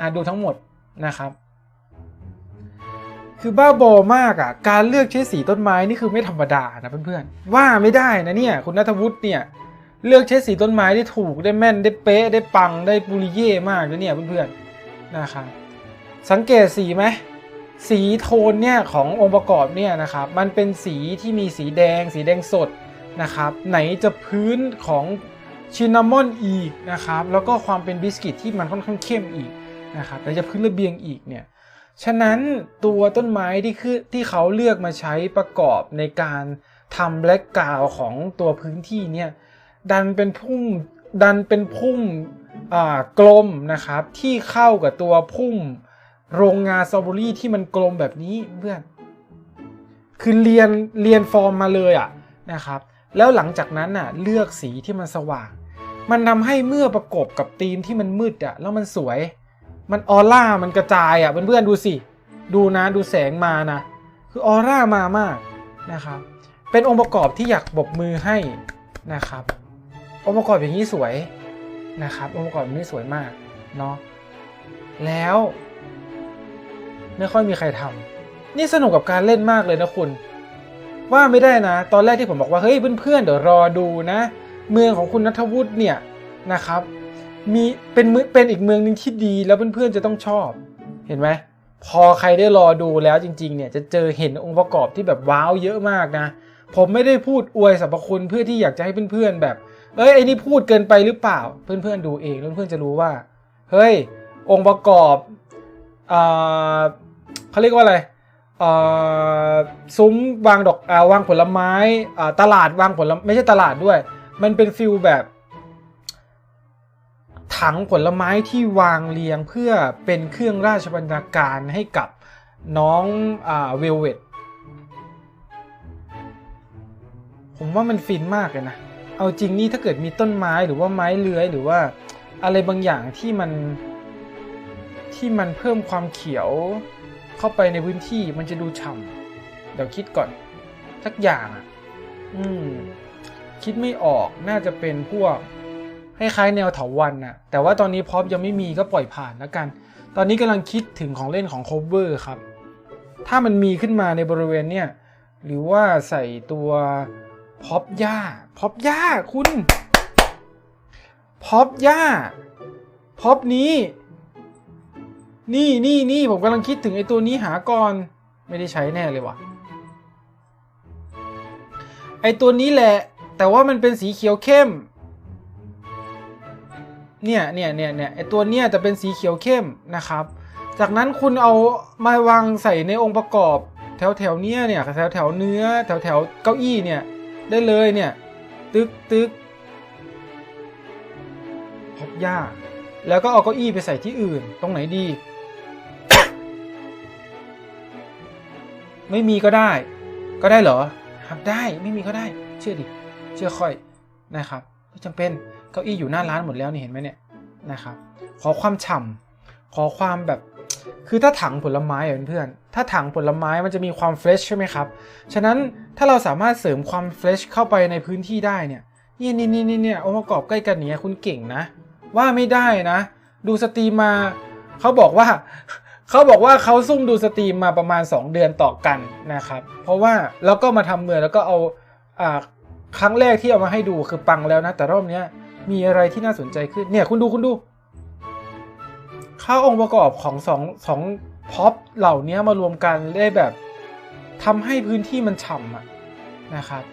อะดูทั้งหมดนะครับ คือบ้าบอมากอะ การเลือกใช้สีต้นไม้นี่คือไม่ธรรมดานะเพื่อนๆ ว่าไม่ได้นะเนี่ยคุณนัทวุฒิเนี่ยเลือกใช้สีต้นไม้ได้ถูกได้แม่นได้เป๊ะได้ปังได้ปุริเย่มากนะเนี่ยเพื่อนๆนะครับสังเกตสีไหมสีโทนเนี่ยขององค์ประกอบเนี่ยนะครับมันเป็นสีที่มีสีแดง สีแดงสดนะครับไหนจะพื้นของชินนามอนอีกนะครับแล้วก็ความเป็นบิสกิตที่มันค่อนข้างเข้มอีก นะครับแต่จะพื้นระเบียงอีกเนี่ยฉะนั้นตัวต้นไม้ที่คือที่เขาเลือกมาใช้ประกอบในการทำแบล็กกาวของตัวพื้นที่เนี่ยดันเป็นพุ่มดันเป็นพุ่มกลมนะครับที่เข้ากับตัวพุ่มโรงงานสตรอเบอรี่ที่มันกลมแบบนี้เพื่อนคือเรียนเรียนฟอร์มมาเลยอะนะครับแล้วหลังจากนั้นน่ะเลือกสีที่มันสว่าง มันทำให้เมื่อประกบกับธีมที่มันมืดอะแล้วมันสวย มันออร่ามันกระจายอะเพื่อนๆดูสิ ดูนะดูแสงมานะ คือออร่ามามากนะครับ เป็นองค์ประกอบที่อยากบกมือให้นะครับ องค์ประกอบอย่างนี้สวยนะครับ องค์ประกอบอย่างนี้สวยมากเนาะแล้วไม่ค่อยมีใครทำนี่สนุกกับการเล่นมากเลยนะคุณ ว่าไม่ได้นะ ตอนแรกที่ผมบอกว่าเฮ้ยเพื่อนๆเดี๋ยวรอดูนะ เมืองของคุณนัทวุฒิเนี่ยนะครับ มีเป็นเมืองเป็นอีกเมืองหนึ่งที่ดีแล้วเพื่อนๆจะต้องชอบเห็นไหมพอใครได้รอดูแล้วจริง ๆ เนี่ยจะเจอเห็นองค์ประกอบที่แบบว้าวเยอะมากนะ ผมไม่ได้พูดอวยสรรพคุณเพื่อที่อยากจะให้เพื่อนๆแบบ เอ้ยไอ้นี่พูดเกินไปหรือเปล่า เพื่อนๆดูเองแล้วเพื่อนๆจะรู้ว่า เฮ้ย องค์ประกอบอ่าเขาเรียกว่าอะไรอ่าซุ้มวางดอกอ่าวางผลไม้อ่าตลาดวางผลไม่ใช่ตลาดด้วย มันเป็นฟิลแบบ ถังผลไม้ที่วางเรียงเพื่อเป็นเครื่องราชบรรณาการให้กับน้องเวลเวตผมว่ามันฟินมากเลยนะ เอาจริงนี่ถ้าเกิดมีต้นไม้หรือว่าไม้เลื้อยหรือว่าอะไรบางอย่างที่มันที่มันเพิ่มความเขียวเข้าไปในพื้นที่มันจะดูฉ่ำเดี๋ยวคิดก่อนสักอย่างอะ อืม คิดไม่ออกน่าจะเป็นพวก คล้ายๆแนวเถาวันน่ะแต่ว่าตอนนี้พร็อพยังไม่มีก็ปล่อยผ่านแล้วกัน ตอนนี้กำลังคิดถึงของเล่นของโคเวอร์ครับ ถ้ามันมีขึ้นมาในบริเวณเนี่ยหรือว่าใส่ตัวพ็อปหญ้าพ็อปหญ้าคุณพ็อปหญ้าพ็อปนี้ นี่นี่นี่ผมกำลังคิดถึงไอตัวนี้หาก่อนไม่ได้ใช้แน่เลยว่ะไอตัวนี้แหละ แต่ว่ามันเป็นสีเขียวเข้ม เนี่ยเนี่ยเนี่ยเนี่ยไอ้ตัวเนี้ยจะเป็นสีเขียวเข้มนะครับ จากนั้นคุณเอามาวางใส่ในองค์ประกอบแถวแถวเนี้ยเนี่ยแถวแถวเนื้อแถวแถวเก้าอี้เนี่ยได้เลยเนี่ยตึกตึกพบหญ้าแล้วก็เอาเก้าอี้ไปใส่ที่อื่น ตรงไหนดี ไม่มีก็ได้ ก็ได้เหรอครับได้ไม่มีก็ได้ เชื่อดิ เชื่อค่อยนะครับไม่จำเป็น เก้าอี้อยู่หน้าร้านหมดแล้วนี่เห็นไหมเนี่ยนะครับ ขอความฉ่ำขอความแบบ คือถ้าถังผลไม้อะเพื่อนๆถ้าถังผลไม้มันจะมีความเฟรชใช่ไหมครับ ฉะนั้นถ้าเราสามารถเสริมความเฟรชเข้าไปในพื้นที่ได้เนี่ยนี่นี่นี่นี่เนี่ยองค์ประกอบใกล้กันเนี้ยคุณเก่งนะ ว่าไม่ได้นะ ดูสตรีมมาเขาบอกว่าเขาบอกว่าเขาซุ่มดูสตรีมมาประมาณ 2 เดือนต่อกันนะครับ เพราะว่าแล้วก็มาทำเมืองแล้วก็เอาอ่าครั้งแรกที่เอามาให้ดูคือปังแล้วนะ แต่รอบเนี้ย มีอะไรที่น่าสนใจขึ้นเนี่ยคุณดูคุณดูข้าองค์ประกอบของสองสองพ็อปเหล่านี้มารวมกันได้แบบทำให้พื้นที่มันฉ่ำอะนะครับ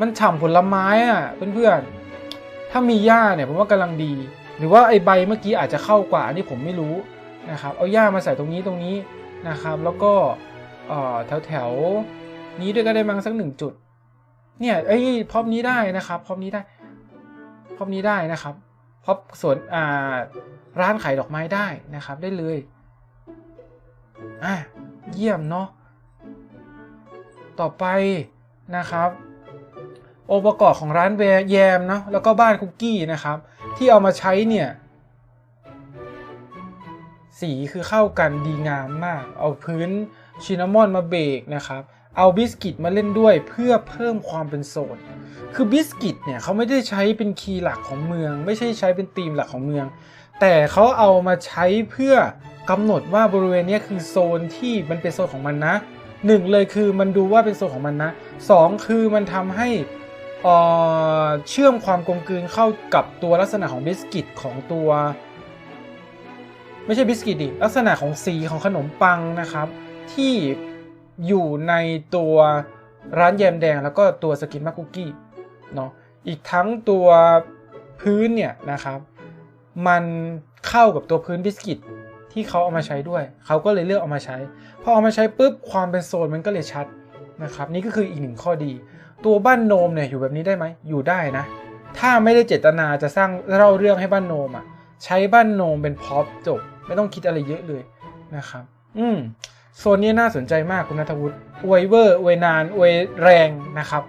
มันฉ่ำผลไม้อะเพื่อนๆ ถ้ามีหญ้าเนี่ยผมว่ากำลังดี หรือว่าไอใบเมื่อกี้อาจจะเข้ากว่าอันนี้ผมไม่รู้นะครับ เอาหญ้ามาใส่ตรงนี้ตรงนี้นะครับ แล้วก็แถวแถวๆนี้ด้วยก็ได้มั้งสักหนึ่งจุด เนี่ยไอ้พ็อปนี้ได้นะครับพ็อปนี้ได้ พ็อปนี้ได้นะครับพ็อปสวนอ่าร้านขายดอกไม้ได้นะครับได้เลยอะเยี่ยมเนาะต่อไปนะครับ องค์ประกอบของร้านแวร์แยมเนาะแล้วก็บ้านคุกกี้นะครับ ที่เอามาใช้เนี่ยสีคือเข้ากันดีงามมาก เอาพื้นชินนามอนมาเบรกนะครับ เอาบิสกิตมาเล่นด้วยเพื่อเพิ่มความเป็นโซน คือบิสกิตเนี่ยเขาไม่ได้ใช้เป็นคีย์หลักของเมือง ไม่ใช่ใช้เป็นธีมหลักของเมือง แต่เขาเอามาใช้เพื่อกำหนดว่าบริเวณนี้คือโซนที่มันเป็นโซนของมันนะหนึ่งเลยคือมันดูว่าเป็นโซนของมันนะสองคือมันทำให้เชื่อมความกลมกลืนเข้ากับตัวลักษณะของบิสกิตของตัว ไม่ใช่บิสกิตดิลักษณะของสีของขนมปังนะครับ ที่ อยู่ในตัวร้านแยมแดงแล้วก็ตัวสกินมาคุกกี้เนาะอีกทั้งตัวพื้นเนี่ยนะครับ มันเข้ากับตัวพื้นบิสกิตที่เขาเอามาใช้ด้วย เขาก็เลยเลือกเอามาใช้ พอเอามาใช้ปุ๊บความเป็นโซนมันก็เลยชัดนะครับ นี่ก็คืออีกหนึ่งข้อดี ตัวบ้านโนมเนี่ยอยู่แบบนี้ได้ไหมอยู่ได้นะ ถ้าไม่ได้เจตนาจะสร้างเล่าเรื่องให้บ้านโนมอะ ใช้บ้านโนมเป็นพ็อปจบ ไม่ต้องคิดอะไรเยอะเลยนะครับ อืม โซนนี้น่าสนใจมากคุณนัทวุฒิอวยเวอร์อวยนานอวยแรงนะครับ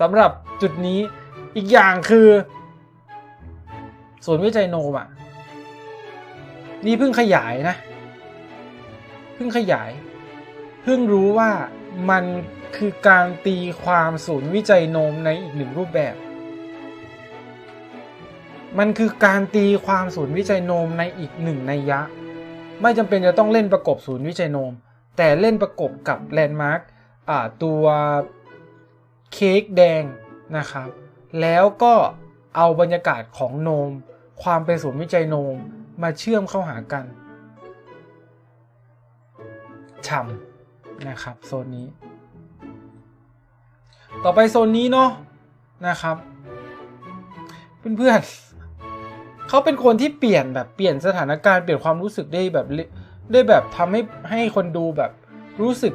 สำหรับจุดนี้อีกอย่างคือศูนย์วิจัยโนมอะ นี่เพิ่งขยายนะ เพิ่งขยาย เพิ่งรู้ว่ามันคือการตีความศูนย์วิจัยโนมในอีกหนึ่งรูปแบบ มันคือการตีความศูนย์วิจัยโนมในอีกหนึ่งนัยยะ ไม่จำเป็นจะต้องเล่นประกบศูนย์วิจัยโนม แต่เล่นประกบกับแลนด์มาร์กตัวเค้กแดงนะครับ แล้วก็เอาบรรยากาศของโนม ความเป็นศูนย์วิจัยโนมมาเชื่อมเข้าหากันช่ำนะครับโซนนี้ ต่อไปโซนนี้เนาะนะครับ เพื่อนๆ เขาเป็นคนที่เปลี่ยนแบบเปลี่ยนสถานการณ์เปลี่ยนความรู้สึกได้แบบได้แบบทำให้ให้คนดูแบบรู้สึก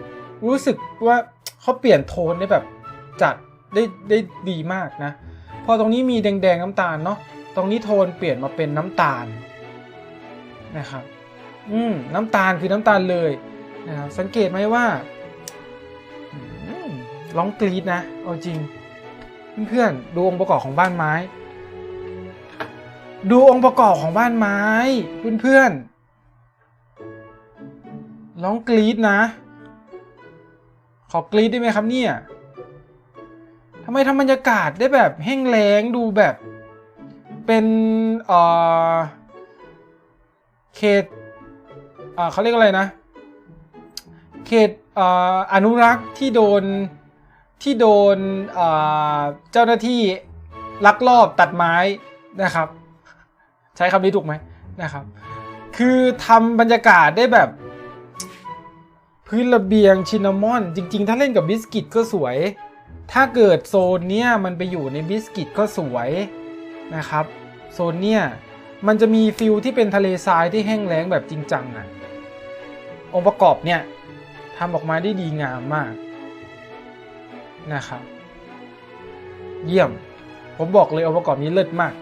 รู้สึกว่าเขาเปลี่ยนโทนได้แบบจัดได้ได้ดีมากนะ พอตรงนี้มีแดงๆน้ำตาลเนาะตรงนี้โทนเปลี่ยนมาเป็นน้ำตาลนะครับ อืมน้ำตาลคือน้ำตาลเลยนะครับสังเกตไหมว่าอืมร้องกรีดนะเอาจริง เพื่อนๆดูองค์ประกอบของบ้านไม้ ดูองค์ประกอบของบ้านไม้ เพื่อนๆร้องกรีดนะ ขอกรีดได้ไหมครับเนี่ยทำไมทำบรรยากาศได้แบบแห้งแล้งดูแบบเป็นเอ่อเขตเอ่อเขาเรียกอะไรนะ เขตอ่ออนุรักษ์ที่โดนที่โดนเจ้าหน้าที่ลักลอบตัดไม้นะครับ ใช้คำนี้ถูกไหมนะครับ คือทำบรรยากาศได้แบบพื้นระเบียงชินามอน จริง ๆ ถ้าเล่นกับบิสกิตก็สวย ถ้าเกิดโซนเนี้ยมันไปอยู่ในบิสกิตก็สวยนะครับ โซนเนี้ยมันจะมีฟิลที่เป็นทะเลทรายที่แห้งแล้งแบบจริงจังอะองค์ประกอบเนี่ยทำออกมาได้ดีงามมากนะครับ เยี่ยม ผมบอกเลยองค์ประกอบนี้เลิศมาก